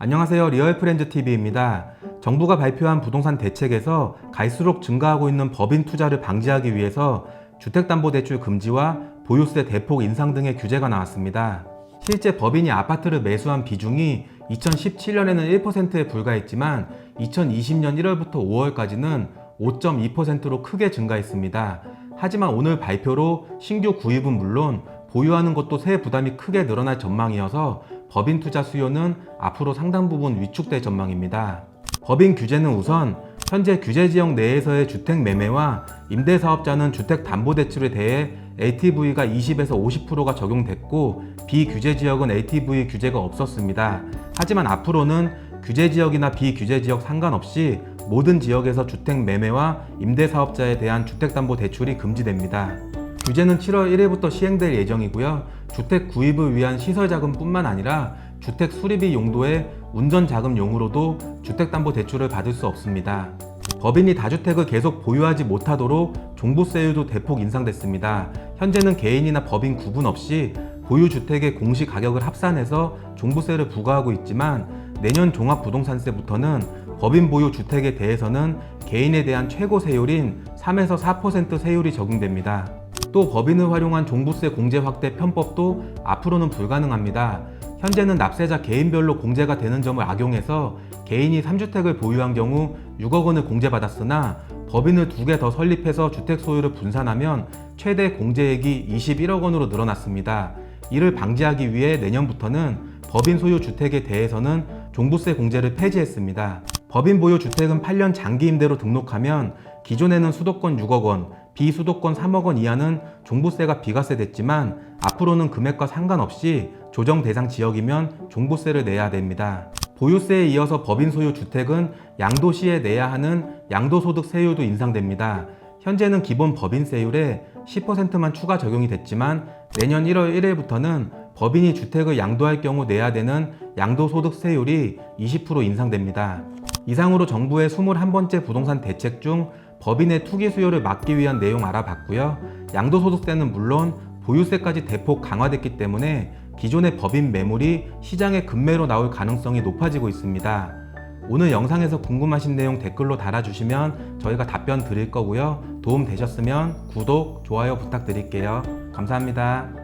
안녕하세요. 리얼프렌즈 TV입니다. 정부가 발표한 부동산 대책에서 갈수록 증가하고 있는 법인 투자를 방지하기 위해서 주택담보대출 금지와 보유세 대폭 인상 등의 규제가 나왔습니다. 실제 법인이 아파트를 매수한 비중이 2017년에는 1%에 불과했지만 2020년 1월부터 5월까지는 5.2%로 크게 증가했습니다. 하지만 오늘 발표로 신규 구입은 물론 보유하는 것도 세액 부담이 크게 늘어날 전망이어서 법인 투자 수요는 앞으로 상당 부분 위축될 전망입니다. 법인 규제는 우선 현재 규제 지역 내에서의 주택 매매와 임대 사업자는 주택 담보 대출에 대해 LTV가 20에서 50%가 적용됐고 비규제 지역은 LTV 규제가 없었습니다. 하지만 앞으로는 규제 지역이나 비규제 지역 상관없이 모든 지역에서 주택 매매와 임대 사업자에 대한 주택 담보 대출이 금지됩니다. 규제는 7월 1일부터 시행될 예정이고요. 주택 구입을 위한 시설 자금뿐만 아니라 주택 수리비 용도의 운전 자금용으로도 주택담보대출을 받을 수 없습니다. 법인이 다주택을 계속 보유하지 못하도록 종부세율도 대폭 인상됐습니다. 현재는 개인이나 법인 구분 없이 보유주택의 공시 가격을 합산해서 종부세를 부과하고 있지만 내년 종합부동산세부터는 법인 보유 주택에 대해서는 개인에 대한 최고 세율인 3에서 4% 세율이 적용됩니다. 또 법인을 활용한 종부세 공제 확대 편법도 앞으로는 불가능합니다. 현재는 납세자 개인별로 공제가 되는 점을 악용해서 개인이 3주택을 보유한 경우 6억 원을 공제받았으나 법인을 두 개 더 설립해서 주택 소유를 분산하면 최대 공제액이 21억 원으로 늘어났습니다. 이를 방지하기 위해 내년부터는 법인 소유 주택에 대해서는 종부세 공제를 폐지했습니다. 법인 보유 주택은 8년 장기 임대로 등록하면 기존에는 수도권 6억 원, 비수도권 3억 원 이하는 종부세가 비과세 됐지만 앞으로는 금액과 상관없이 조정 대상 지역이면 종부세를 내야 됩니다. 보유세에 이어서 법인 소유 주택은 양도시에 내야 하는 양도소득 세율도 인상됩니다. 현재는 기본 법인세율에 10%만 추가 적용이 됐지만 내년 1월 1일부터는 법인이 주택을 양도할 경우 내야 되는 양도소득세율이 20% 인상됩니다. 이상으로 정부의 21번째 부동산 대책 중 법인의 투기 수요를 막기 위한 내용 알아봤고요. 양도소득세는 물론 보유세까지 대폭 강화됐기 때문에 기존의 법인 매물이 시장에 급매로 나올 가능성이 높아지고 있습니다. 오늘 영상에서 궁금하신 내용 댓글로 달아주시면 저희가 답변 드릴 거고요. 도움 되셨으면 구독, 좋아요 부탁드릴게요. 감사합니다.